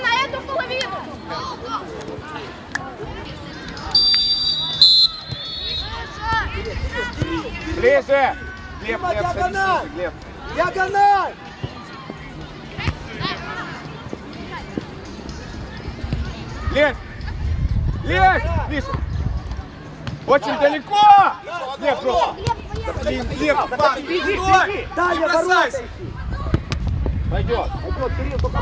на эту половину! Ближе! Глеб, Дима, Глеб, садись диагональ! ниже, Глеб. Диагональ! Лезь! Лезь! Ближе! Очень далеко! Глеб, просто! Блин, пас, беги, беги! Не я ищи. Пойдет. Пойдет, Кирилл, только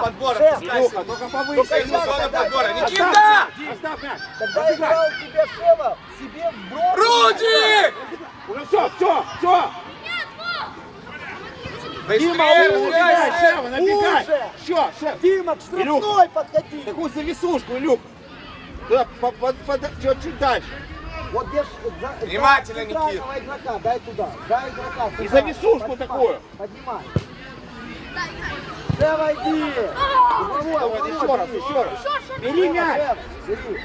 подбора, пускай Илюха, Сэм. только Только повыше. ему зона подбора. Оставь, Никита! Оставь мяч! Когда играл тебе Шева, себе в бровь. Рудик! Уже все, все, все! Набегай, Сэм! Шева, набегай! Все, Шев! Дима, к штрафной подходи. Такую зависушку, Илюх! Туда, по- по- по- чуть-чуть дальше. Вот где ж- за, Внимательно, за центрального Никит. игрока, дай туда. Дай игрока. И центрального. зависушку Поднимай, такую. Поднимай. Шева, иди. Давай, еще раз, еще раз. Бери мяч! Бери.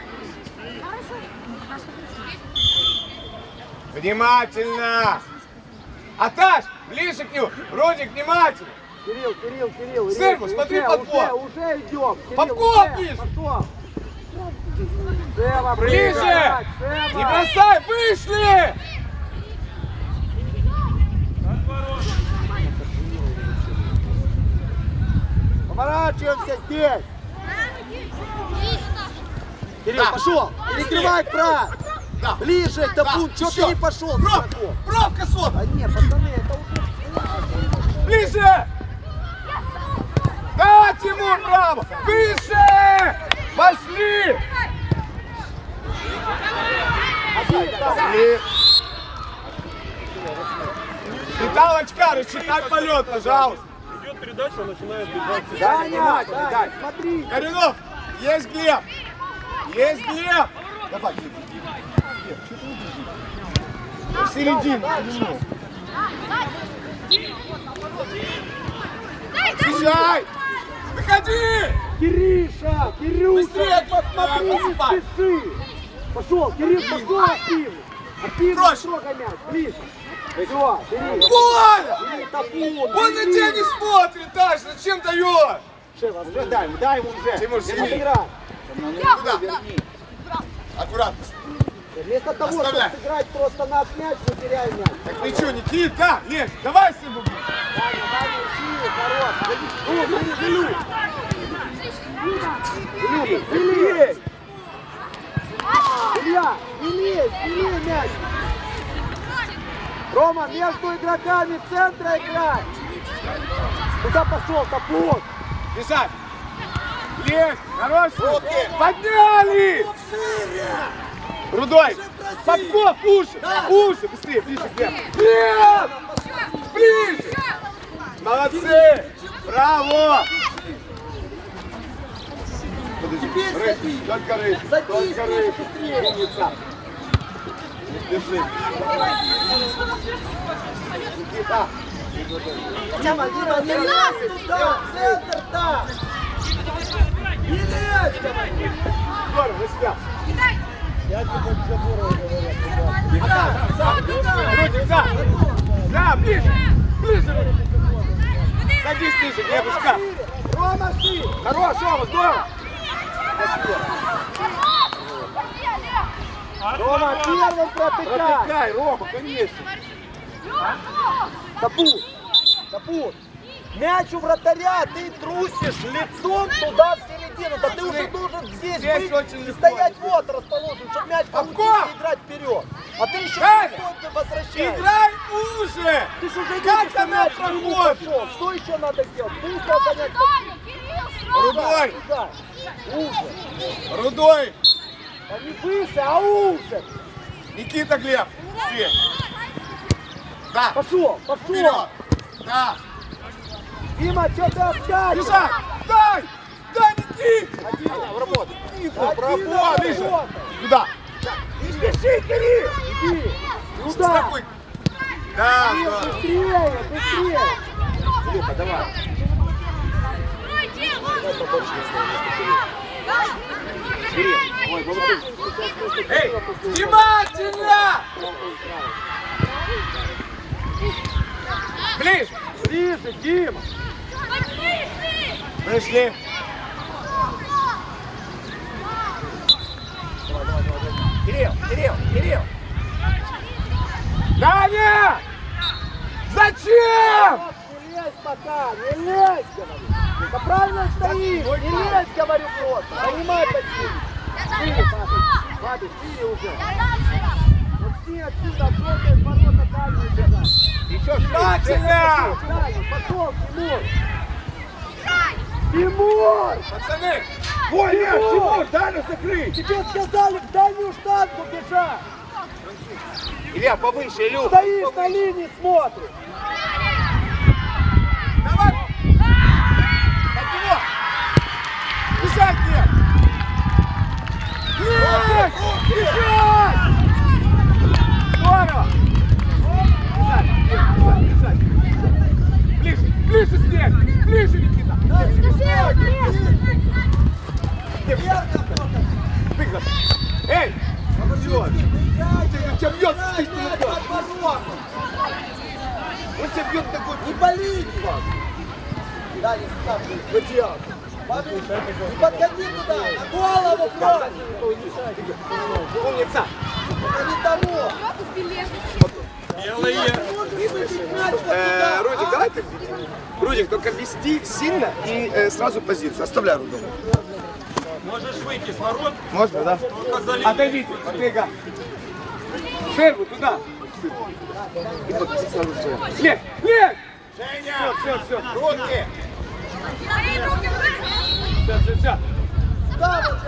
Внимательно! Аташ, ближе к нему! Рудик, внимательно! Кирилл, Кирилл, Кирилл. Сырку, Ильич, смотри, уже, подбор. Уже, уже идем. Кирилл, Подбор уже, ближе. Ближе! Не бросай, вышли! Поворачиваемся здесь. Кирилл, Да. пошел. Перекрывай край. Да. Ближе к табу. Чего всё. ты не пошел? Проб- высоко? Пробка, Сота! Да не, пацаны, это уже... Ближе! Да, Тимур, браво! Выше! Пошли! Пошли! Виталочка, рассчитай полет, пожалуйста. Идет передача, он начинает бежать. Внимательно, Даня, Дань. смотри. Горюнов, есть Глеб! Есть Глеб! Давай, Глеб. Глеб, что ты не бежишь? Ну, В середину, ну. Съезжай! Выходи! Кириша, Кирюша, Быстрее, посмотри, спеши. Пошел, Кирилл, пошел активно. Активно трогай мяч, ближе. Все, бери. Коля! Он на тебя не смотрит, Даш, зачем даешь? Шева, Уже дай ему, дай ему уже. Тимур. Отыграй. Куда? Аккуратно. Вместо того, чтобы сыграть просто наш мяч, мы теряем мяч. Так что, Никита, Леш, давай с ним. Даня, Даня, сильный, хорош. Ну, Илюх. Илюха, бери. Илья, бери, бери мяч. Рома, между игроками центра играть. Куда пошел, Топор? Бежать. Леш, хорош. Подняли. Рудой. Попков, уши. Уши, быстрее, ближе к. Глеб! Ближе. Молодцы. Браво. Подожди. Рысь, только рысь. Садись, Только рысь. быстрее. Умница. Спеши. Никита. Дима, Дима, не лезь туда, центр там. Не лезь. Здорово, на себя. Рудик, да! Да, ближе! Ближе! Садись ниже, Глебушка! Рома, шире. Хорош, Рома, здорово! Рома, первым протыкай. Протыкай, Рома, конечно. Топур, Топур, мяч у вратаря, ты трусишь лицом туда в середину. Да ты уже должен здесь, Здесь быть очень и легко. стоять вот расположен, чтобы мяч получился и играть вперед. А ты еще не возвращаешь. Играй уже! Ты же уже Как видишь, что мяч проходит? пошел. Что еще надо сделать? Быстро занять. Рудой! Уже. Рудой! А не выше, а уже. Никита Глеб! Быстрее! Да! Пошел, пошел. Вперед! Да! Дима, что ты опять? Бежать! Дай, Никит! Один. Работай. Один Работай! Туда! Не спеши, Кирилл! Иди! Туда! Да, Кирилл, быстрее, быстрее! Илюха, давай. Эй, внимательно! Ближе! Ближе, Дима. Пришли. Кирилл, Кирилл. Даня! Зачем? Не лезь пока, не лезь, говорю. Да правильно стоишь, не лезь, говорю, просто. Занимай Бабич, Бабич, шире уже. Вот ты отсюда откройте ворота дальние бежать. Еще внимательно! Даня, пошел, Тимур. Тимур! Пацаны! Ой, нет, Тимур! Даню закрыть! Тебе сказали в дальнюю штангу бежать. Илья, повыше, Илюх! Стоишь на линии, смотришь. Давай! Под него! Бежать нет! Нет! Бежать! Здорово! Бежать, бежать, бежать! Ближе, ближе, Снег! Ближе, Никита! Выигрыш! Эй! Ты тебя бьет! Он тебя бьет такой! Не болит вас. Да, не ставь. Зачем? Не подходи туда, на голову брось. Умница! Это не того. Э, Рудик, давай ты. Рудик, только вести сильно и э, сразу позицию. Оставляй Рудик. Можешь выйти с ворот, Можно, да? Отойдите, Снега! Шерву туда! И вот сразу все. Все, все! Руки! Все, все, все!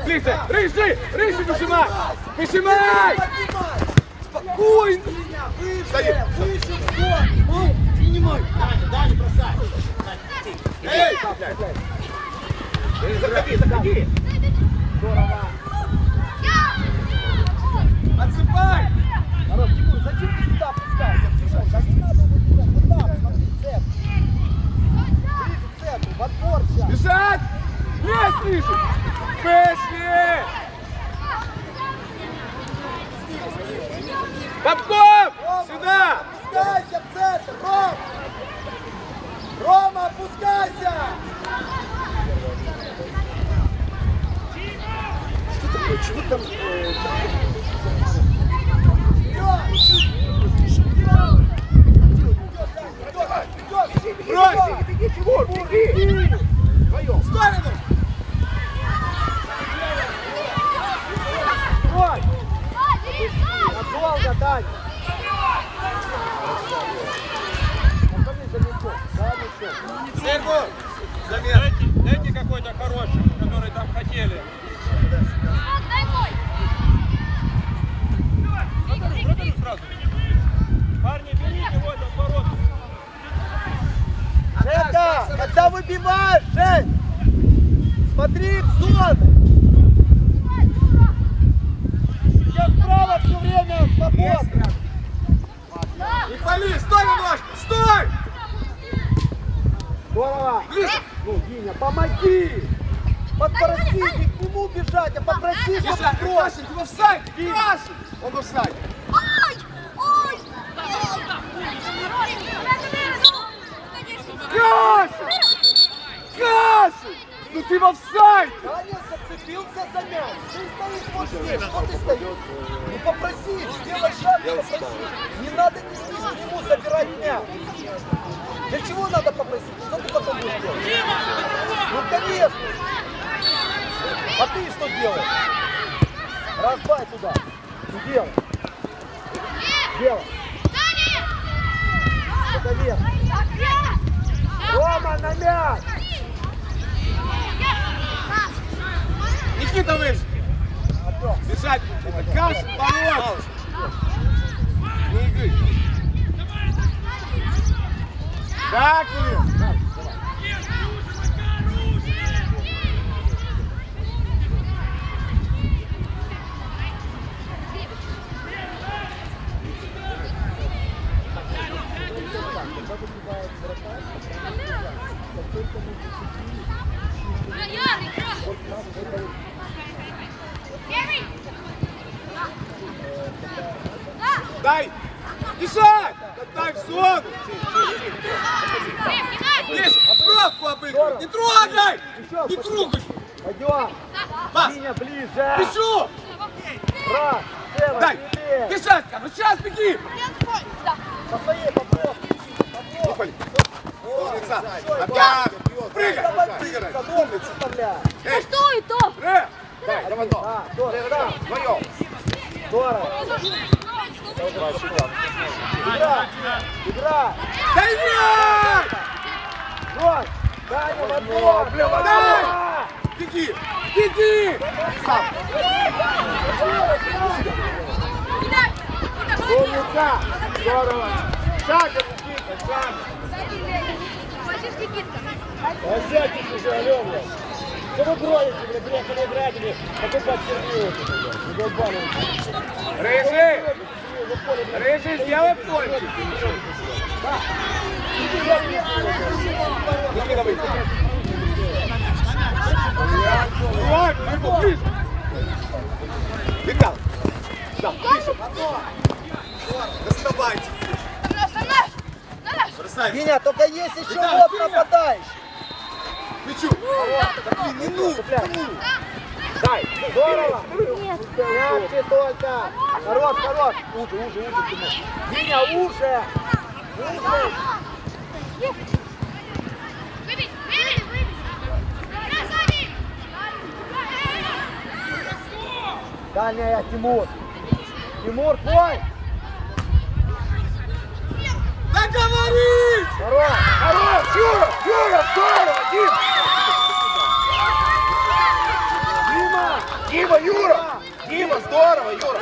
Ближе! Рыжий! Рыжий, выжимай! Выжимай! Спокойно! Выше, выше, все. Принимай. Эй! Заходи, заходи! Отсыпай! Народ, Тимур, зачем ты сюда пускаешься? Слушай, да не надо вот сюда, вот там, смотри, цепь. Ближе к центру, в отбор сейчас. Бежать! Есть, Рыжий! Пошли! Попков! Сюда! Опускайся в центр, Ром! Рома, опускайся! Что такое? Чего там? э, Брось! Беги, Тимур, беги! Вдвоем. Сторону! Стой! Надолго, Дань! Пацаны, за мячом, за мячом. Снегу! Дайте, дайте какой-то хороший, который там хотели. Продали сразу. Парни, берите вот от ворот. Женька, когда выбиваешь, Жень, смотри в зоны. Я справа все время свободно. Не пали! Стой немножко! Стой! Здорово. Ближе! Ну, Диня, помоги. Подпроси, не к нему бежать, а попроси, чтобы ты в офсайде! Крашин! Он в офсайде! Крашин! Крашин! Ну ты в офсайде! Даня зацепился за мяч. Ты стоишь вот здесь. Что ты стоишь? Ну попроси, сделай шаг, попроси. Не надо нести к нему забирать мяч. Для чего надо попросить? Что ты потом будешь делать? Ну конечно. А ты что делаешь? Разбай туда. Ну, Делай. Делай. Это верно. Рома на мяч. Никита выше! Бежать! Крашин, бороться! Не игры! Да, Кирилл! Дай! Бежать! Дай в зону! Здесь правку обыгрывай! Не трогай! Не трогай! Пойдем. Пас! Ближе. Сева, Дай! Бежать! Ну сейчас беги! Умница! Опять! Прыгай! Давай, Прыгай! ногу составляй. Эй! Что и то? Ре! Дай, давай, давай! Да, здорово, да. Вдвоем! Здорово. Игра, игра. Дай мяч! Вот. Даня, в отбор. Дай! Беги! Беги! Сам! Умница! Здорово! Шагом, Никита, шагом! Сядьте уже, Алёна. Что вы броните, бля, приехали играть или покупать сервис? Не долбану. Рыжий! Рыжий, сделай польчик! Никита, выйди! Ой, ближе, ближе! Бегал! Да, ближе! Доставайте! Диня, только есть еще Да, вот Мячу! Так, не ну! ну. Дай, здорово. Мягче только. Хорош, хорош. Уже, уже, уже. Диня, уже. Уже. Дальняя, Тимур. Тимур, твой. Договорись! Хорош, хорош, Юра, Юра, здорово, Дим. Дима, Дима, Юра! Дима, здорово, Юра!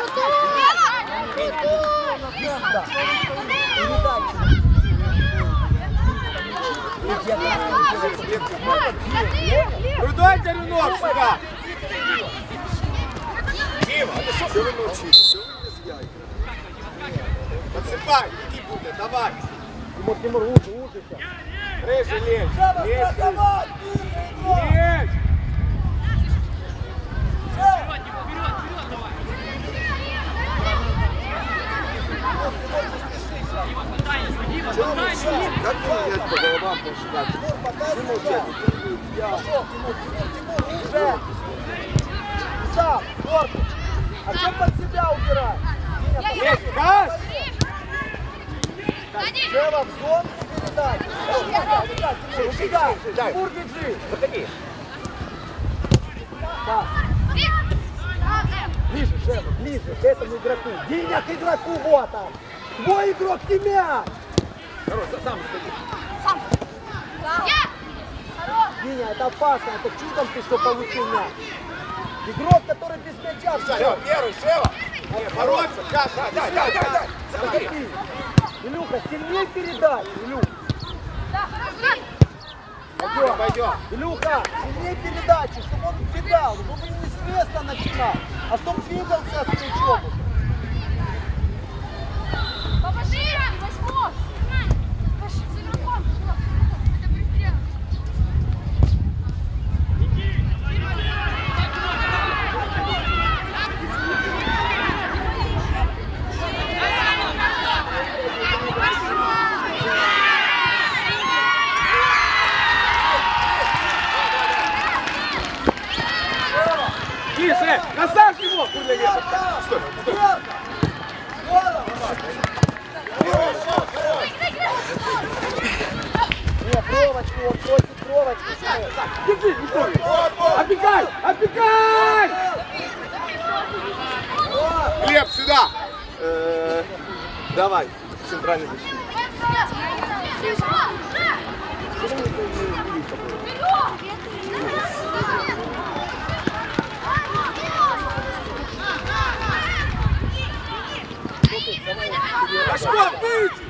Крутой Горюнов сюда! Дима, а ты что вы молчите? Все вы без я Подсыпай, иди будет, давай! Тимур, Тимур, уже, уже сейчас. Рыжий лезь! Сева, Лезь! страховать, ближе игрок. Лезь! Как мне по головам пошла? Тимур, показывай уже. Пошел, Тимур, Тимур, Тимур, уже. Сам, корпус. А что под себя убирать? Диня, Есть, газ! Сева, в зону передать. Тимур, убегай. Тимур, бежи. Выходи! Так, ближе, Сева, ближе к этому игроку. Диня, к игроку, вот он. Твой игрок, ты мяч. Хорош, сам сходи. Диня, это опасно, это чудом ты что получил мяч. Игрок, который без мяча. Все, первый, Сева! Бороться! Да, да, дай, дай! Заходи! Илюха, сильнее передай. Илюх, пойдем. Пойдем! Илюха, сильнее передачу, чтобы он кидал, чтобы не с места начинал, а чтобы двигался с мячом. Тише! Назад его! Куда я? Стой, стой! Нет, проводку, он просит проводку. Беги, не стой! Оббегай! Оббегай! Глеб, сюда! Э, Давай, центральный защитник. Пашко, выйди!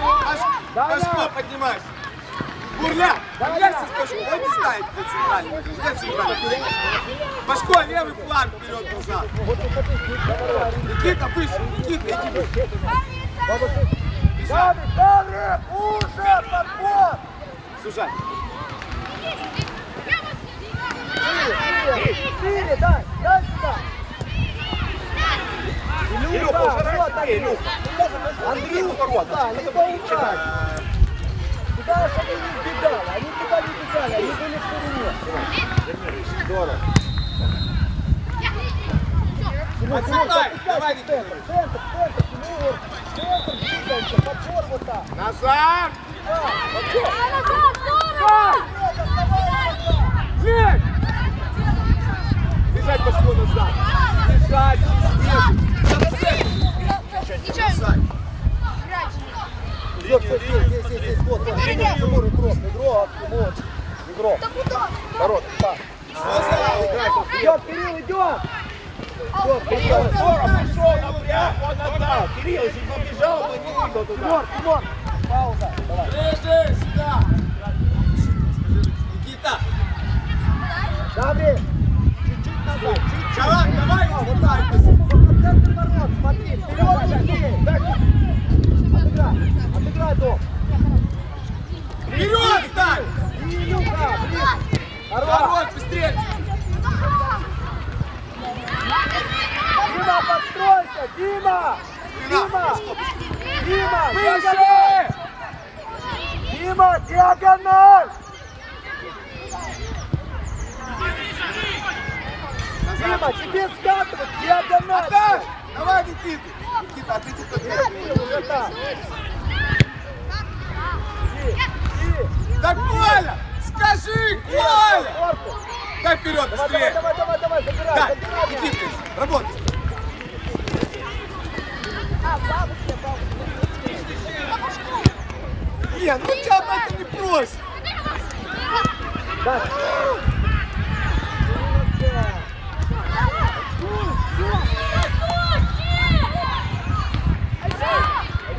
Паш- Пашко, поднимайся! Бурля! Подняйся с Пашко, он не знает, где центральный. Где центральный? Пашко, левый фланг вперед назад. Никита, выше! Никита, иди выше! Давид, Давид, уже подбор. Сужай! Шире, дай, дай сюда. Илюха, вот так, Илюха. Андрюха, да, не получай. Туда, чтобы не бегали, они туда не бегали, они были в стороне. Здорово. Отсылай, давай, Центр, центр, центр, Тимур, центр, двигаемся, подбор вот так. Назад! Да, подбор. А назад, здорово! Оставайся. Бежать! Бежать пошло назад! Бежать! Ничего. Идет, здесь, здесь, здесь, здесь, вот, вот, Тимур, игрок, игрок, Тимур, игрок. Ворот, так. Идет, Кирилл, идет. Идет, Кирилл. пошел напряг, он отдал. Кирилл, если побежал, бы не выиграл туда. Тимур, Тимур. Пауза, давай. Ближе сюда! Никита! Дави. Чуть-чуть назад, чуть-чуть. Чавак, давай! Вот так. Вот центр ворот, смотри, вперед, быстрее. Отыграй, отыграй, дом. Вперед стань! И Илюха, блин. Хорош. Хорош, быстрее! Дима, подстройся, Дима. Дима. Дима, диагональ. Выше! Дима, диагональ. Дима, тебе скатывать, диагональ. Отдашь! Давай, Никита! Никита, а ты тут Кирилл, уже так. Иди, иди. Да, Коля! Скажи, Коля! Корпус. Вперед, Давай, давай, быстрее! давай, давай, давай, забирай, Да, забирай. мяч. Никита, работай! Не, ну тебя об этом не просит! Да.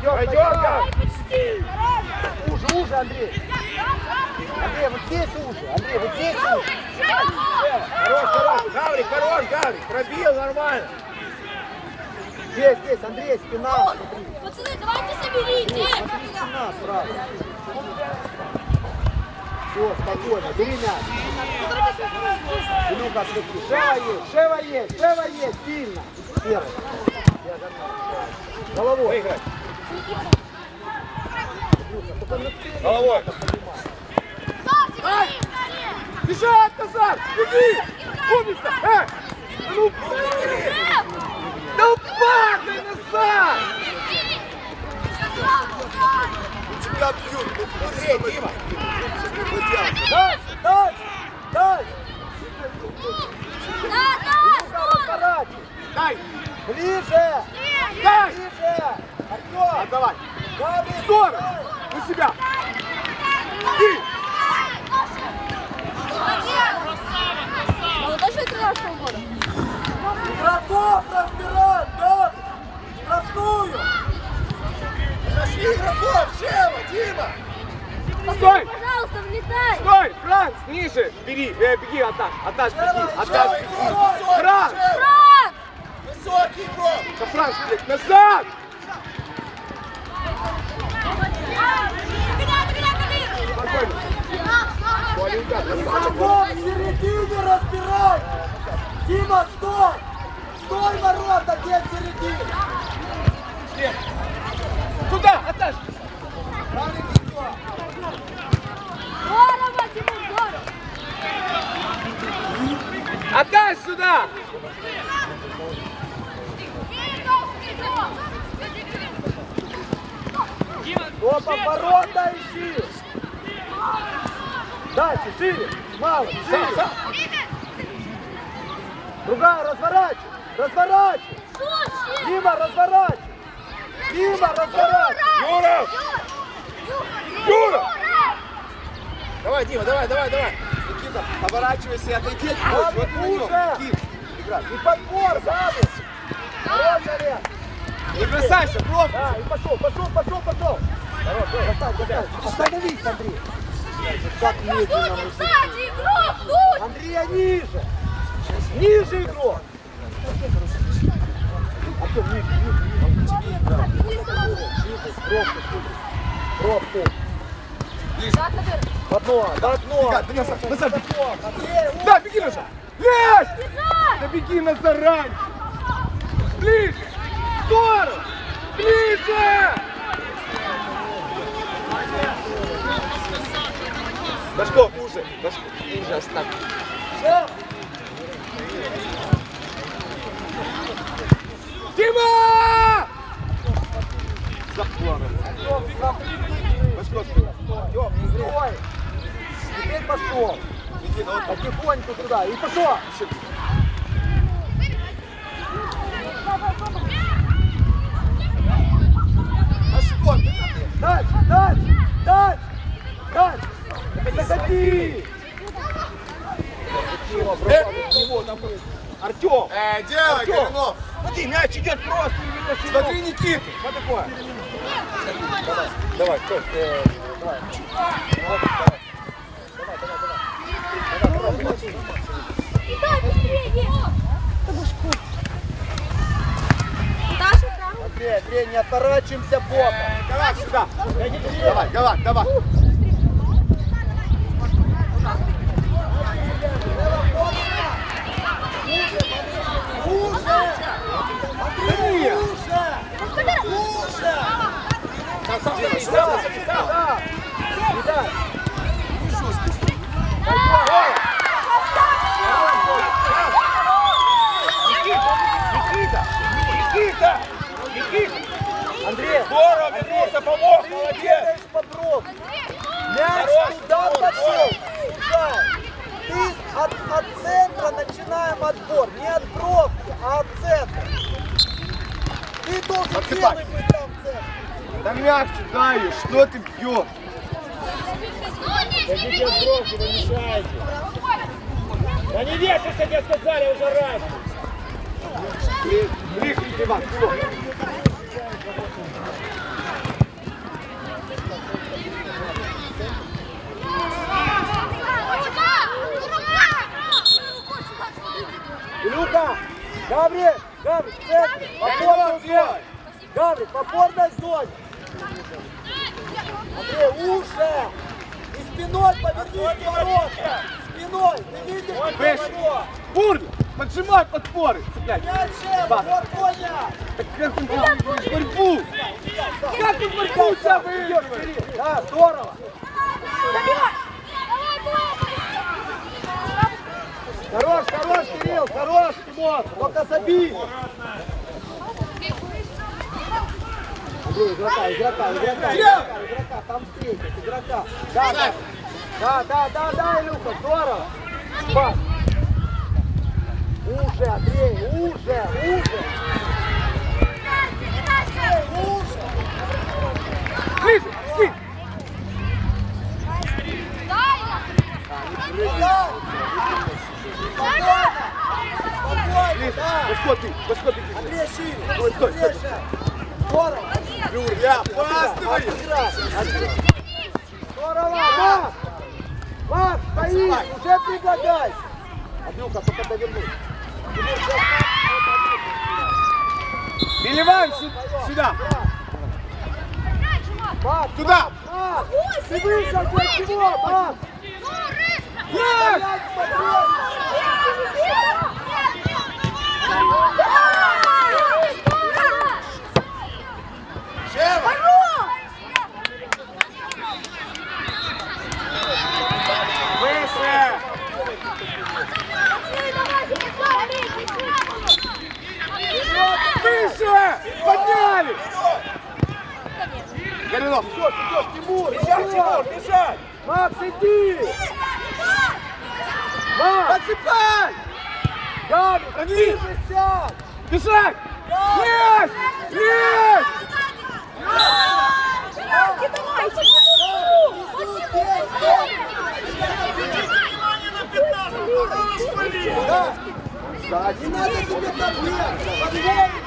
Пойдем, пойдем. Уже, уже, Андрей. Андрей, вот здесь уже. Андрей, вот здесь уже. Хорош, хорош. Гаврик, хорош, Гаврик, пробил нормально. Здесь, здесь, Андрей, спина. Смотри, Пацаны, давайте соберите. смотри, спина сразу. Все, спокойно, бери мяч. Илюха, смотри, Шева есть, Шева есть, Шева есть, сильно. Первый. Головой. Выиграть. Головой. Надо понимать. Бежать назад! Беги! Умница! Э! Ну, ну падай назад! Тебя бьют! Быстрее, Дима! Дальше, дальше, дальше. Да, да, Илюха, разворачивай. Дай! Ближе, Дай! ближе. Артем, Отдавай! Гаврик, Здорово! На себя! Ты! Молодежь 13 года. Игроков разбираем, да? Штрафную. Нашли игроков! Сева! Дима! Стой! Пожалуйста, влетай. Стой! Франц, ниже! Бери! Э, беги, Аташ! Аташ, беги! Аташ! Франц! Франк! Высокий игрок! Да Франц, блядь, назад! Догоняй, догоняй, Спокойно! Игроков в середине разбирай. Дима, стой. Стой, ворота, где в середине? Туда! Аташ! Гаврик идет. Здорово, Тимур, здорово. Аташ сюда! Опа, ворота ищи. Дальше, шире. Мало, шире. Другая, разворачивай. Разворачивай. Дима, разворачивай. Дима, разворачивай. Юра! Юра! Давай, Дима, давай, давай, давай. Никита, поворачивайся и отойди Вот него. уже. Кип. Играй. И подбор, Гаврик. Хорош, Олег. Не бросайся, бровь! Да, и пошел, пошел, пошел, пошел. Хорош, достань, достань. Остановись, Андрей. Как медленно мы сзади, игрок, тут! Андрея ниже. Ниже игрок. Артем, ниже, ниже, ниже. Пробку, пробку. Так, наверное. В одно, в одно. Да назад, назад беги. Да, беги назад! Лезь! Да беги назад раньше! Ближе! Здорово! Ближе! Башко, уже. Башко, уже оставь. Дима! Запланом. Башко, спина. Тём, не стой. Теперь пошел. Иди, ну Потихоньку туда. И пошел. Дальше, дальше, дальше, дальше. Заходи. Артем! Э, делай! Горюнов. Смотри, мяч идет просто. не видно, что Смотри, Никита. Что такое? Давай, Тём, э, давай. Дай быстрее! Даша, там. Андрей, Андрей, не отворачиваемся боком. Давай сюда. Давай, давай, давай. Андрей, уже! Уже! Сам, сам, сам, сам, Да, сам. да, да. Кидай. Никита! Никита! Никита! Андрей, Здорово, вернулся, помог, молодец. бегаешь по брову. Мяч туда пошел. Ты от, от центра начинаем отбор. Не от бровки, а от центра. Ты должен Отсыпай. первый быть там в центре. Да мягче ее, что ты бьешь? Идите в бровки, вы мешаете. Да не вешайся, тебе сказали уже раз. Ближе, Иван, что? Гаврик, Гаврик, в центре. В опорной зоне. Гаврик, в опорной зоне. Андрей, уже. И спиной повернись к ворота. Спиной. Ты видишь, Выше. ворот. Бурля, поджимай подпоры. Цепляй. Пас. вот понял. Так как ты в борьбу? Как ты в борьбу себя выигрываешь? Да, здорово. Хорош, хорош, Кирилл, хорош, Тимон. Только забей. Игрока, игрока, игрока, игрока, игрока, там встретит, игрока. Да, да, да, да, да, да, Илюха, здорово. Пас. Уже, Андрей, уже, уже. Ближе, скинь. Да. Спокойно. Спокойно, да. Башко ты, башко ты. Андрей, шире. Стой, стой, Андрей, стой. шаг. Здорово. Юря, пас давай. Отыграй. Здорово, Макс. Макс, стоишь, уже пригодайся. Андрюха, только довернуть. Тимур, сейчас Переливаем сю- сюда. Макс, Туда. Макс, ты вышел для чего, Макс? Yes! Стоять спокойно. Выше. Выше. Подняли. Тимур, Бежать, Тимур, вперед. бежать. Макс, иди. Макс, Подсыпай. Ближе сядь. Бежать. Есть. Есть. Да. Не надо тебе там бегать.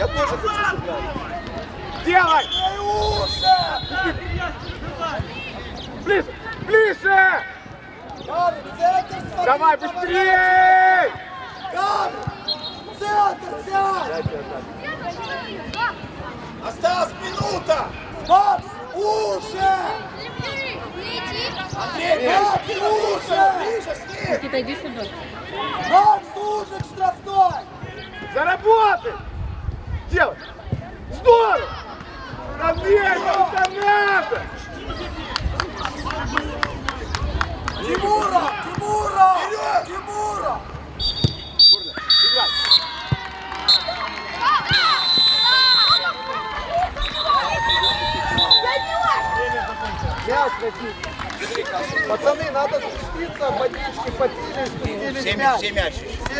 Я тоже хочу сыграть. Делай. Ближе. Ближе. Давай быстрее. Центр сядь. Осталась минута. Макс, уши! Андрей, Макс, уши! Никита, иди сюда. Макс, уши делать. Здорово! Равнее, это надо! Тимура! Тимура! Вперед! Тимура! Бурля, играй! Мяч возьми. Пацаны, надо спуститься, водички попили, спустили мяч. Все мяч